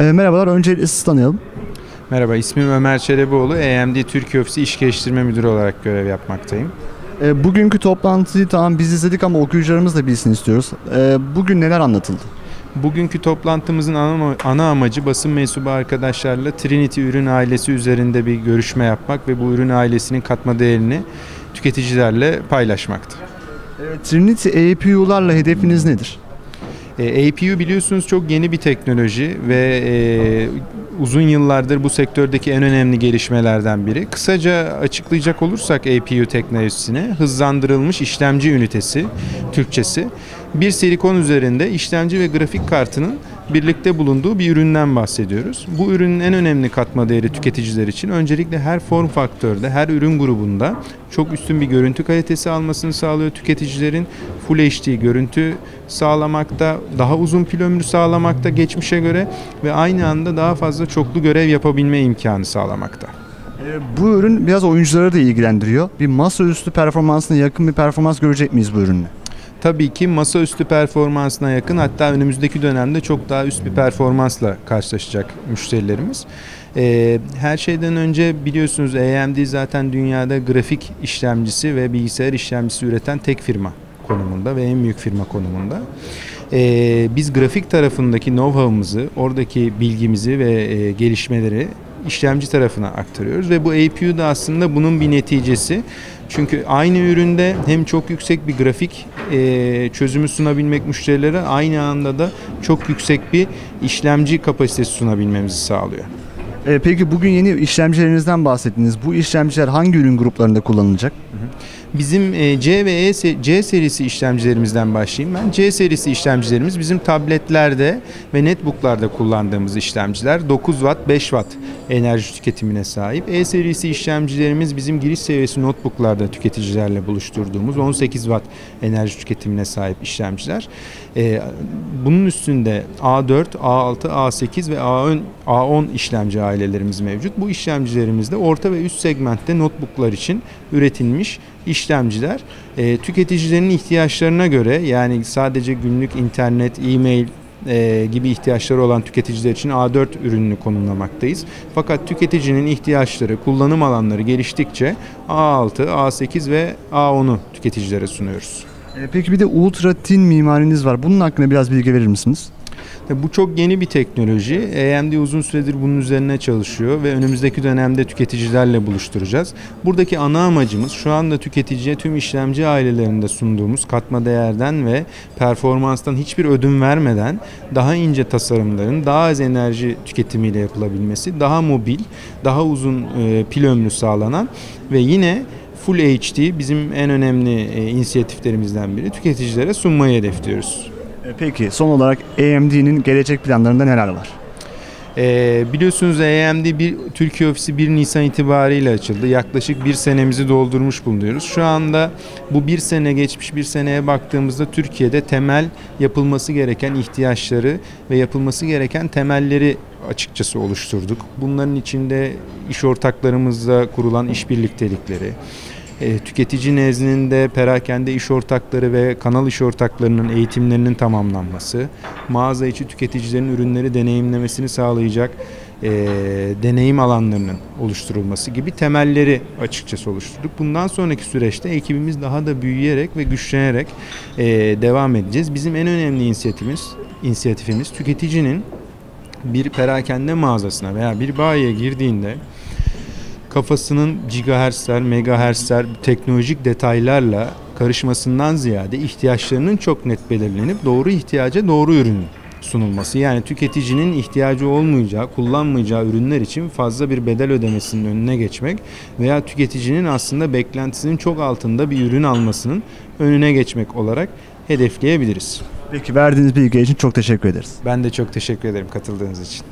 E, merhabalar, öncelikle sizi tanıyalım. Merhaba, ismim Ömer Çeleboğlu. AMD Türkiye Ofisi İş Geliştirme Müdürü olarak görev yapmaktayım. E, bugünkü toplantıyı tamam biz izledik ama okuyucularımız da bilsin istiyoruz. E, bugün neler anlatıldı? Bugünkü toplantımızın ana, ana amacı basın mensubu arkadaşlarla Trinity ürün ailesi üzerinde bir görüşme yapmak ve bu ürün ailesinin katma değerini tüketicilerle paylaşmaktı. E, Trinity APU'larla hedefiniz nedir? E, APU biliyorsunuz çok yeni bir teknoloji ve e, uzun yıllardır bu sektördeki en önemli gelişmelerden biri. Kısaca açıklayacak olursak APU teknolojisini hızlandırılmış işlemci ünitesi, Türkçesi, bir silikon üzerinde işlemci ve grafik kartının birlikte bulunduğu bir üründen bahsediyoruz. Bu ürünün en önemli katma değeri tüketiciler için öncelikle her form faktörde, her ürün grubunda çok üstün bir görüntü kalitesi almasını sağlıyor tüketicilerin. Full HD görüntü sağlamakta, daha uzun pil ömrü sağlamakta geçmişe göre ve aynı anda daha fazla çoklu görev yapabilme imkanı sağlamakta. E, bu ürün biraz oyuncuları da ilgilendiriyor. Bir masaüstü performansına yakın bir performans görecek miyiz bu ürünle? Tabii ki masaüstü performansına yakın hatta önümüzdeki dönemde çok daha üst bir performansla karşılaşacak müşterilerimiz. Ee, her şeyden önce biliyorsunuz AMD zaten dünyada grafik işlemcisi ve bilgisayar işlemcisi üreten tek firma konumunda ve en büyük firma konumunda. Ee, biz grafik tarafındaki know-how'ımızı, oradaki bilgimizi ve e, gelişmeleri işlemci tarafına aktarıyoruz ve bu APU da aslında bunun bir neticesi. Çünkü aynı üründe hem çok yüksek bir grafik e, çözümü sunabilmek müşterilere aynı anda da çok yüksek bir işlemci kapasitesi sunabilmemizi sağlıyor. E, peki bugün yeni işlemcilerinizden bahsettiniz. Bu işlemciler hangi ürün gruplarında kullanılacak? Hı hı. Bizim e, C ve E C serisi işlemcilerimizden başlayayım ben. C serisi işlemcilerimiz bizim tabletlerde ve netbooklarda kullandığımız işlemciler 9 watt 5 watt enerji tüketimine sahip. E serisi işlemcilerimiz bizim giriş seviyesi notebooklarda tüketicilerle buluşturduğumuz 18 watt enerji tüketimine sahip işlemciler. E, bunun üstünde A4, A6, A8 ve A10, A10 işlemci ailelerimiz mevcut. Bu işlemcilerimizde orta ve üst segmentte notebooklar için üretilmiş işlemciler e, tüketicilerin ihtiyaçlarına göre yani sadece günlük internet, e-mail e, gibi ihtiyaçları olan tüketiciler için A4 ürününü konumlamaktayız. Fakat tüketicinin ihtiyaçları, kullanım alanları geliştikçe A6, A8 ve A10'u tüketicilere sunuyoruz. E, peki bir de Ultra Thin mimariniz var. Bunun hakkında biraz bilgi verir misiniz? Bu çok yeni bir teknoloji. AMD uzun süredir bunun üzerine çalışıyor ve önümüzdeki dönemde tüketicilerle buluşturacağız. Buradaki ana amacımız şu anda tüketiciye tüm işlemci ailelerinde sunduğumuz katma değerden ve performanstan hiçbir ödün vermeden daha ince tasarımların daha az enerji tüketimiyle yapılabilmesi, daha mobil, daha uzun e, pil ömrü sağlanan ve yine Full HD bizim en önemli e, inisiyatiflerimizden biri tüketicilere sunmayı hedefliyoruz. E, peki son olarak AMD'nin gelecek planlarında neler var? Ee, biliyorsunuz AMD bir Türkiye ofisi 1 Nisan itibariyle açıldı. Yaklaşık bir senemizi doldurmuş bulunuyoruz. Şu anda bu bir sene geçmiş bir seneye baktığımızda Türkiye'de temel yapılması gereken ihtiyaçları ve yapılması gereken temelleri açıkçası oluşturduk. Bunların içinde iş ortaklarımızla kurulan iş birliktelikleri, e, tüketici nezdinde perakende iş ortakları ve kanal iş ortaklarının eğitimlerinin tamamlanması, mağaza içi tüketicilerin ürünleri deneyimlemesini sağlayacak e, deneyim alanlarının oluşturulması gibi temelleri açıkçası oluşturduk. Bundan sonraki süreçte ekibimiz daha da büyüyerek ve güçlenerek e, devam edeceğiz. Bizim en önemli inisiyatifimiz, inisiyatifimiz tüketicinin bir perakende mağazasına veya bir bayiye girdiğinde kafasının gigahertzler, megahertzler teknolojik detaylarla karışmasından ziyade ihtiyaçlarının çok net belirlenip doğru ihtiyaca doğru ürün sunulması. Yani tüketicinin ihtiyacı olmayacağı, kullanmayacağı ürünler için fazla bir bedel ödemesinin önüne geçmek veya tüketicinin aslında beklentisinin çok altında bir ürün almasının önüne geçmek olarak hedefleyebiliriz. Peki verdiğiniz bilgi için çok teşekkür ederiz. Ben de çok teşekkür ederim katıldığınız için.